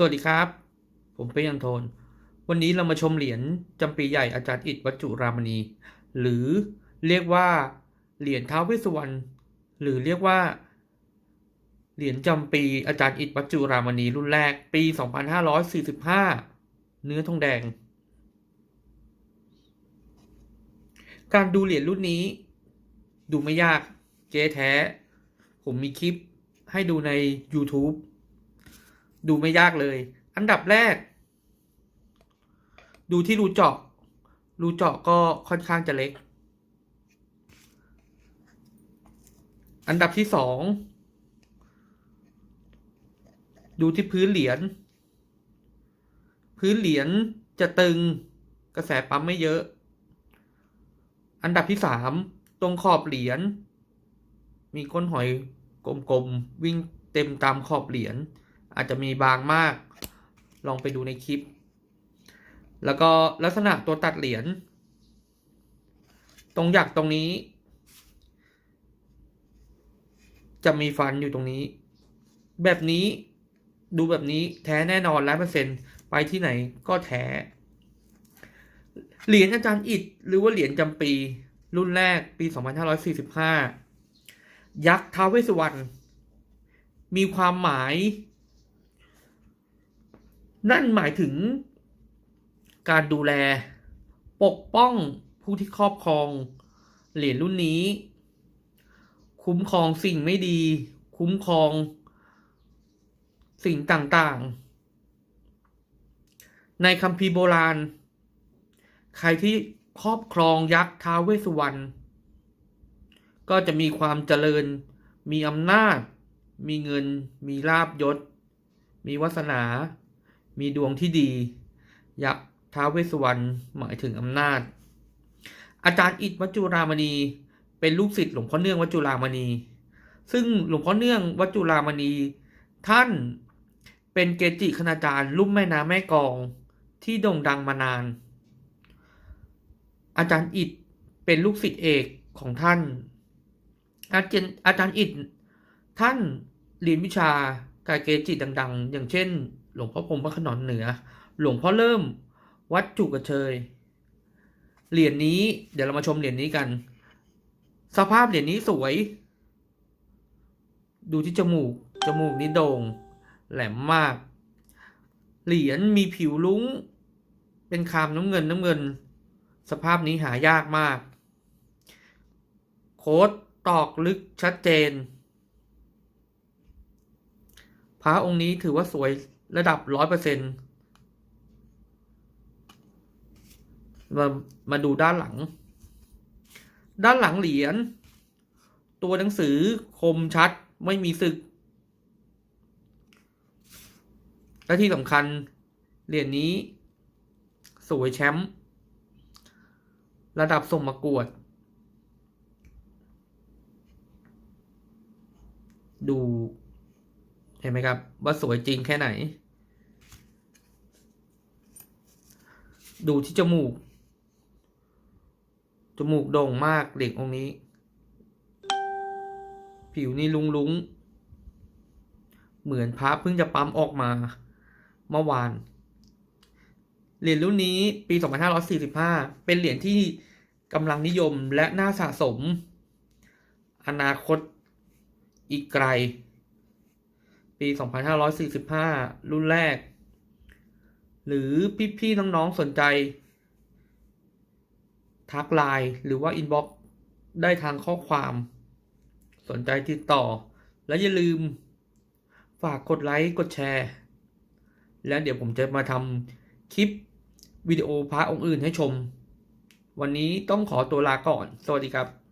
สวัสดีครับ ผมเป้ยันโทน วันนี้เรามาชมเหรียญจำปีใหญ่อาจารย์อิฐวัจจุรามณี หรือเรียกว่าเหรียญท้าวเวสสุวรรณหรือเรียกว่า เหรียญจำปีอาจารย์อิฐวัจจุรามณีรุ่นแรกปี 2545 เนื้อทองแดง การดูเหรียญรุ่นนี้ ดูไม่ยากเจ๊แท้ ผมมีคลิปให้ดูใน YouTube ดูไม่ยากเลย อันดับแรก ดูที่รูเจาะ รูเจาะก็ค่อนข้างจะเล็ก อันดับที่สองดูที่พื้นเหรียญ พื้นเหรียญจะตึงกระแสปั๊มไม่เยอะ อันดับที่สามตรงขอบเหรียญมีก้นหอยกลมๆวิ่งเต็มตามขอบเหรียญ อาจจะมีบางมาก ลองไปดูในคลิป แล้วก็ลักษณะตัวตัดเหรียญตรงหยักตรงนี้ จะมีฟันอยู่ตรงนี้ แบบนี้ดูแบบนี้แท้แน่นอนร้อยเปอร์เซ็นไปที่ไหนก็แท้เหรียญอาจารย์อิดหรือว่าเหรียญจำปี รุ่นแรกปี 2545 ยักษ์ท้าวเวสสุวรรณมีความหมาย นั่นหมายถึงการดูแลปกป้องผู้ที่ครอบครองเหรียญรุ่นนี้ คุ้มครองสิ่งไม่ดี คุ้มครองสิ่งต่างๆ ในคัมภีร์โบราณ ใครที่ครอบครองยักษ์ท้าเวสุวรรณก็จะมีความเจริญ มีอำนาจ มีเงิน มีลาบยศ มีวาสนา มีดวงที่ดี ยักษ์ท้าเวสุวรรณหมายถึงอำนาจ อาจารย์อิฐวัจุรามณี เป็นลูกศิษย์หลวงพ่อเนื่องวัจุรามณี ซึ่งหลวงพ่อเนื่องวัจุรามณี ท่านเป็นเกจิคณาจารย์ลุ่มแม่น้ำแม่กองที่โด่งดังมานาน อาจารย์อิฐเป็นลูกศิษย์เอกของท่าน อาจารย์อาจารย์อิฐท่านเรียนวิชา กายเกจิดัง ๆ อย่างเช่น หลวงพ่อพรมพระขนอนเหนือ หลวงพ่อเริ่ม วัดจุกระเชย เหรียญนี้เดี๋ยวเรามาชมเหรียญนี้กัน สภาพเหรียญนี้สวย ดูที่จมูก จมูกนี่โด่ง แหลมมาก เหรียญมีผิวลุ้ง เป็นคามน้ำเงินน้ำเงิน สภาพนี้หายากมาก โค้ดตอกลึกชัดเจน พระองค์นี้ถือว่าสวยระดับร้อยเปอร์เซ็นต์มามาดูด้านหลัง ด้านหลังเหรียญ ตัวหนังสือคมชัดไม่มีสึก และที่สำคัญเหรียญนี้ สวยแชมป์ระดับส่งมากวด ดู เห็นไหมครับ ว่าสวยจริงแค่ไหน ดูที่จมูก จมูกโด่งมากเด็กองค์นี้ ผิวนี่ลุงลุงเหมือนพระเพิ่งจะปั๊มออกมา เมื่อวาน เหรียญรุ่นนี้ปี 2545 เป็นเหรียญที่กำลังนิยมและน่าสะสม อนาคตอีกไกล ปี 2545 รุ่นแรก หรือพี่ๆน้องๆสนใจ ทักไลน์หรือว่าอินบ็อกได้ทางข้อความ สนใจติดต่อ และอย่าลืม ฝากกดไลค์กดแชร์ แล้วเดี๋ยวผมจะมาทำคลิปวิดีโอพระองค์อื่นให้ชม วันนี้ต้องขอตัวลาก่อน สวัสดีครับ